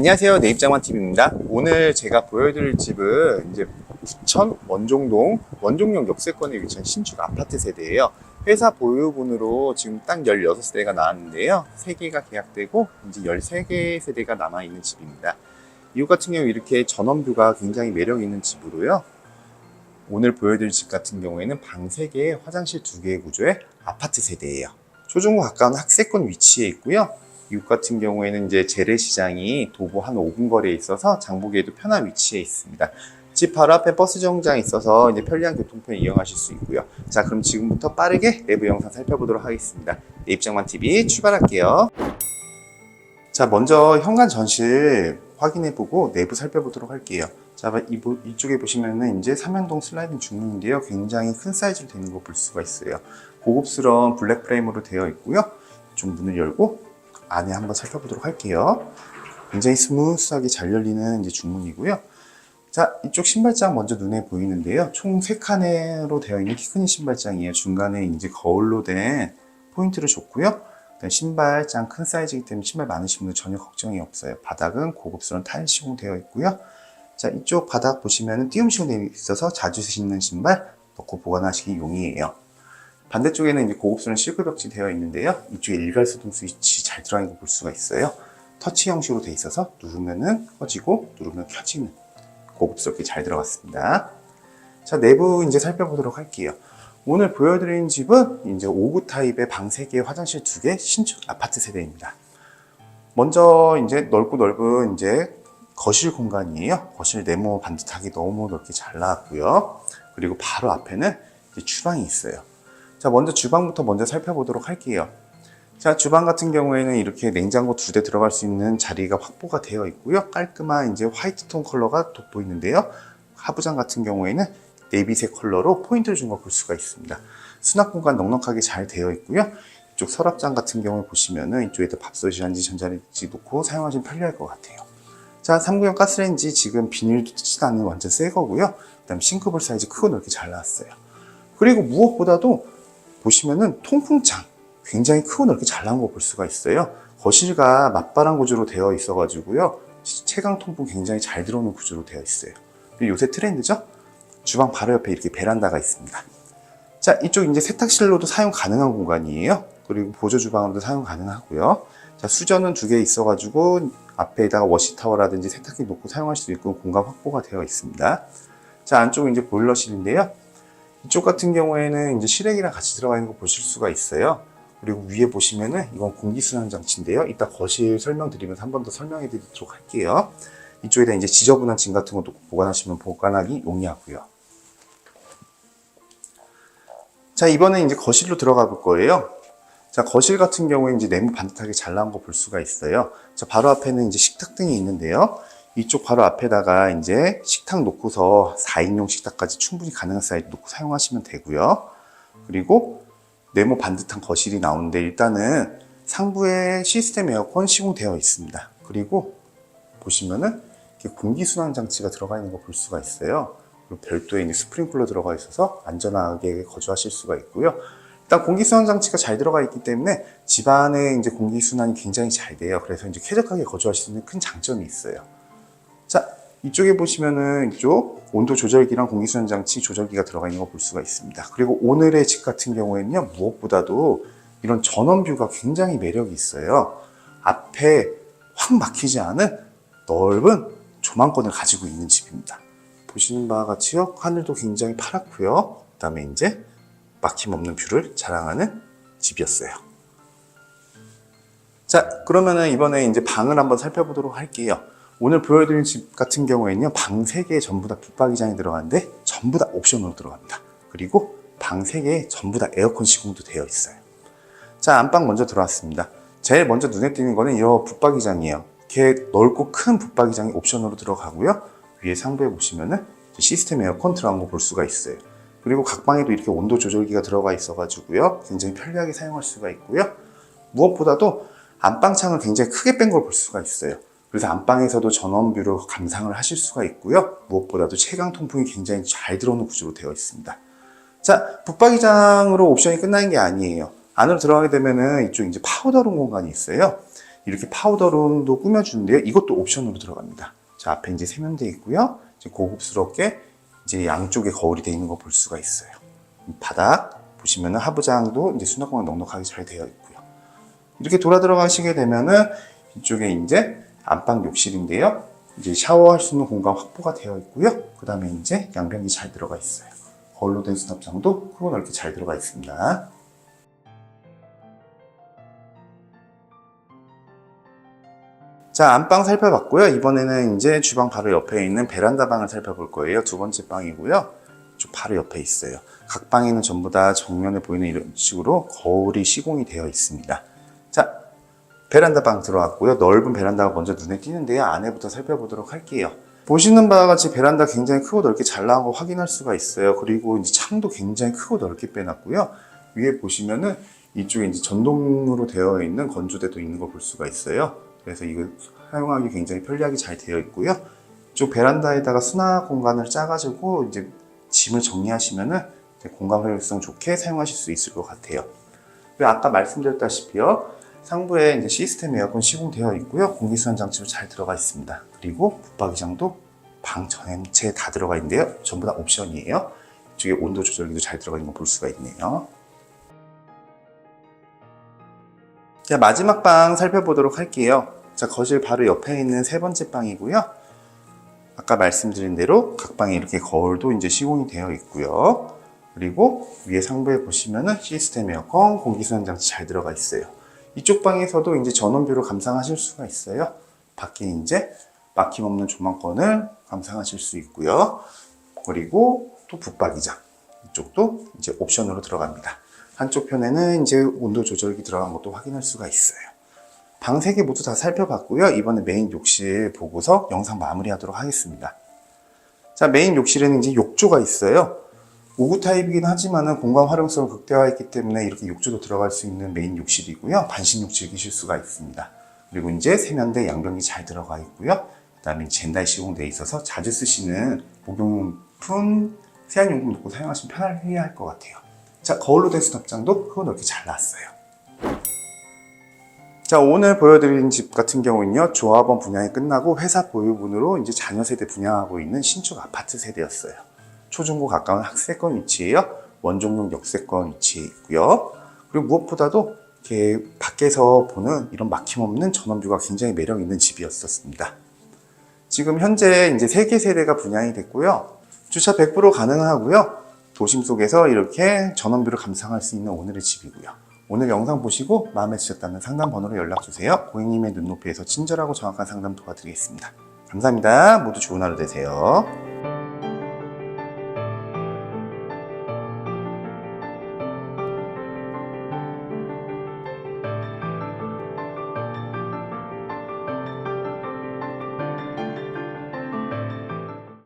안녕하세요. 내입장만TV입니다. 오늘 제가 보여드릴 집은 이제 부천 원종동 원종역 역세권에 위치한 신축 아파트 세대예요. 회사 보유분으로 지금 딱 16세대가 나왔는데요. 3개가 계약되고 이제 13개 세대가 남아있는 집입니다. 이곳 같은 경우 이렇게 전원뷰가 굉장히 매력 있는 집으로요. 오늘 보여드릴 집 같은 경우에는 방 3개에 화장실 2개의 구조의 아파트 세대예요. 초중고 가까운 학세권 위치에 있고요. 이곳 같은 경우에는 이제 재래시장이 도보 한 5분 거리에 있어서 장보기에도 편한 위치에 있습니다. 집 바로 앞에 버스 정장이 있어서 이제 편리한 교통편 이용하실 수 있고요. 자, 그럼 지금부터 빠르게 내부 영상 살펴보도록 하겠습니다. 내 입장만 TV 출발할게요. 자, 먼저 현관 전실 확인해보고 내부 살펴보도록 할게요. 자, 이, 이쪽에 보시면은 이제 삼연동 슬라이딩 중문인데요. 굉장히 큰 사이즈로 되는 거 볼 수가 있어요. 고급스러운 블랙 프레임으로 되어 있고요. 좀 문을 열고 안에 한번 살펴보도록 할게요. 굉장히 스무스하게 잘 열리는 이제 중문이고요. 자, 이쪽 신발장 먼저 눈에 보이는데요. 총 3칸으로 되어 있는 키큰 신발장이에요. 중간에 이제 거울로 된 포인트를 줬고요. 신발장 큰 사이즈이기 때문에 신발 많으신 분들 전혀 걱정이 없어요. 바닥은 고급스러운 타일 시공되어 있고요. 자, 이쪽 바닥 보시면 띄움 시공되어 있어서 자주 신는 신발 넣고 보관하시기 용이에요. 반대쪽에는 이제 고급스러운 실크 벽지 되어 있는데요. 이쪽에 일괄수동 스위치 잘 들어가 있는 거볼 수가 있어요. 터치 형식으로 되어 있어서 누르면은 꺼지고 누르면 켜지는 고급스럽게 잘 들어갔습니다. 자, 내부 이제 살펴보도록 할게요. 오늘 보여드리는 집은 이제 5구 타입의 방 3개, 화장실 2개, 신축 아파트 세대입니다. 먼저 이제 넓고 넓은 이제 거실 공간이에요. 거실 네모 반듯하게 너무 넓게 잘 나왔고요. 그리고 바로 앞에는 이제 주방이 있어요. 자, 먼저 주방부터 먼저 살펴보도록 할게요. 자, 주방 같은 경우에는 이렇게 냉장고 두 대 들어갈 수 있는 자리가 확보가 되어 있고요. 깔끔한 이제 화이트 톤 컬러가 돋보이는데요. 하부장 같은 경우에는 네이비색 컬러로 포인트를 준거볼 수가 있습니다. 수납 공간 넉넉하게 잘 되어 있고요. 이쪽 서랍장 같은 경우에 보시면은 이쪽에다 밥솥이란지 전자레인지 놓고 사용하시면 편리할 것 같아요. 자, 3구형 가스레인지 지금 비닐도 뜯지도 않는 완전 새 거고요. 그 다음 싱크볼 사이즈 크고 넓게 잘 나왔어요. 그리고 무엇보다도 보시면은 통풍창 굉장히 크고 넓게 잘 나온 거 볼 수가 있어요. 거실과 맞바람 구조로 되어 있어가지고요. 채광 통풍 굉장히 잘 들어오는 구조로 되어 있어요. 요새 트렌드죠? 주방 바로 옆에 이렇게 베란다가 있습니다. 자, 이쪽 이제 세탁실로도 사용 가능한 공간이에요. 그리고 보조 주방으로도 사용 가능하고요. 자, 수전은 두 개 있어가지고 앞에다가 워시타워라든지 세탁기 놓고 사용할 수 있고 공간 확보가 되어 있습니다. 자, 안쪽은 이제 보일러실인데요. 이쪽 같은 경우에는 이제 실외기랑 같이 들어가 있는 거 보실 수가 있어요. 그리고 위에 보시면은 이건 공기순환 장치인데요. 이따 거실 설명드리면서 한 번 더 설명해 드리도록 할게요. 이쪽에다 이제 지저분한 짐 같은 것도 보관하시면 보관하기 용이하고요. 자, 이번에 이제 거실로 들어가 볼 거예요. 자, 거실 같은 경우에 이제 네모 반듯하게 잘 나온 거 볼 수가 있어요. 자, 바로 앞에는 이제 식탁 등이 있는데요. 이쪽 바로 앞에다가 이제 식탁 놓고서 4인용 식탁까지 충분히 가능한 사이즈 놓고 사용하시면 되고요. 그리고 네모 반듯한 거실이 나오는데 일단은 상부에 시스템 에어컨 시공되어 있습니다. 그리고 보시면은 공기순환 장치가 들어가 있는 거 볼 수가 있어요. 그리고 별도의 스프링클러 들어가 있어서 안전하게 거주하실 수가 있고요. 일단 공기순환 장치가 잘 들어가 있기 때문에 집안의 이제 공기순환이 굉장히 잘 돼요. 그래서 이제 쾌적하게 거주하실 수 있는 큰 장점이 있어요. 자, 이쪽에 보시면은 이쪽 온도 조절기랑 공기순환 장치 조절기가 들어가 있는 거 볼 수가 있습니다. 그리고 오늘의 집 같은 경우에는요, 무엇보다도 이런 전원뷰가 굉장히 매력이 있어요. 앞에 확 막히지 않은 넓은 조망권을 가지고 있는 집입니다. 보시는 바와 같이요, 하늘도 굉장히 파랗고요. 그 다음에 이제 막힘없는 뷰를 자랑하는 집이었어요. 자, 그러면은 이번에 이제 방을 한번 살펴보도록 할게요. 오늘 보여드린 집 같은 경우에는요, 방 3개 전부 다 붙박이장이 들어가는데 전부 다 옵션으로 들어갑니다. 그리고 방 3개에 전부 다 에어컨 시공도 되어 있어요. 자, 안방 먼저 들어왔습니다. 제일 먼저 눈에 띄는 거는 이 붙박이장이에요. 이렇게 넓고 큰 붙박이장이 옵션으로 들어가고요. 위에 상부에 보시면은 시스템 에어컨 들어간 거 볼 수가 있어요. 그리고 각 방에도 이렇게 온도 조절기가 들어가 있어가지고요. 굉장히 편리하게 사용할 수가 있고요. 무엇보다도 안방창을 굉장히 크게 뺀 걸 볼 수가 있어요. 그래서 안방에서도 전원뷰로 감상을 하실 수가 있고요. 무엇보다도 채광 통풍이 굉장히 잘 들어오는 구조로 되어 있습니다. 자, 붙박이장으로 옵션이 끝나는 게 아니에요. 안으로 들어가게 되면은 이쪽 이제 파우더룸 공간이 있어요. 이렇게 파우더룸도 꾸며주는데요. 이것도 옵션으로 들어갑니다. 자, 앞에 이제 세면대 있고요. 이제 고급스럽게 이제 양쪽에 거울이 되어 있는 거 볼 수가 있어요. 이 바닥 보시면은 하부장도 이제 수납 공간 넉넉하게 잘 되어 있고요. 이렇게 돌아 들어가시게 되면은 이쪽에 이제 안방 욕실인데요. 이제 샤워할 수 있는 공간 확보가 되어 있고요. 그 다음에 이제 양변기 잘 들어가 있어요. 거울로 된 수납장도 크고 넓게 잘 들어가 있습니다. 자, 안방 살펴봤고요. 이번에는 이제 주방 바로 옆에 있는 베란다 방을 살펴볼 거예요. 두 번째 방이고요. 좀 바로 옆에 있어요. 각 방에는 전부 다 정면에 보이는 이런 식으로 거울이 시공이 되어 있습니다. 자, 베란다 방 들어왔고요. 넓은 베란다가 먼저 눈에 띄는데요. 안에부터 살펴보도록 할게요. 보시는 바와 같이 베란다 굉장히 크고 넓게 잘 나온 거 확인할 수가 있어요. 그리고 이제 창도 굉장히 크고 넓게 빼놨고요. 위에 보시면은 이쪽에 이제 전동으로 되어 있는 건조대도 있는 거볼 수가 있어요. 그래서 이거 사용하기 굉장히 편리하게 잘 되어 있고요. 이쪽 베란다에다가 수납 공간을 짜가지고 이제 짐을 정리하시면은 공간 활용성 좋게 사용하실 수 있을 것 같아요. 아까 말씀드렸다시피요. 상부에 이제 시스템 에어컨 시공되어 있고요. 공기순환 장치도 잘 들어가 있습니다. 그리고 붙박이장도 방 전체 다 들어가 있는데요. 전부 다 옵션이에요. 이쪽에 온도 조절기도 잘 들어가 있는 거볼 수가 있네요. 자, 마지막 방 살펴보도록 할게요. 자, 거실 바로 옆에 있는 세 번째 방이고요. 아까 말씀드린 대로 각 방에 이렇게 거울도 이제 시공이 되어 있고요. 그리고 위에 상부에 보시면은 시스템 에어컨, 공기순환 장치 잘 들어가 있어요. 이쪽 방에서도 이제 전원뷰로 감상하실 수가 있어요. 밖에 이제 막힘없는 조망권을 감상하실 수 있고요. 그리고 또 붙박이장 이쪽도 이제 옵션으로 들어갑니다. 한쪽 편에는 이제 온도 조절기 들어간 것도 확인할 수가 있어요. 방 3개 모두 다 살펴봤고요. 이번에 메인 욕실 보고서 영상 마무리하도록 하겠습니다. 자, 메인 욕실에는 이제 욕조가 있어요. 5구 타입이긴 하지만은 공간 활용성을 극대화했기 때문에 이렇게 욕조도 들어갈 수 있는 메인 욕실이고요. 반신욕 즐기실 수가 있습니다. 그리고 이제 세면대 양변기 잘 들어가 있고요. 그다음에 젠다이 시공되어 있어서 자주 쓰시는 목욕용품, 세안용품 놓고 사용하시면 편하게 것 같아요. 자, 거울로 된 수납장도 크고 넓게 잘 나왔어요. 자, 오늘 보여드린 집 같은 경우는요, 조합원 분양이 끝나고 회사 보유분으로 이제 자녀 세대 분양하고 있는 신축 아파트 세대였어요. 초중고 가까운 학세권 위치에요. 원종용 역세권 위치에 있고요. 그리고 무엇보다도 이렇게 밖에서 보는 이런 막힘없는 전원뷰가 굉장히 매력 있는 집이었었습니다. 지금 현재 이제 세 개 세대가 분양이 됐고요. 주차 100% 가능하고요. 도심 속에서 이렇게 전원뷰를 감상할 수 있는 오늘의 집이고요. 오늘 영상 보시고 마음에 드셨다면 상담 번호로 연락 주세요. 고객님의 눈높이에서 친절하고 정확한 상담 도와드리겠습니다. 감사합니다. 모두 좋은 하루 되세요.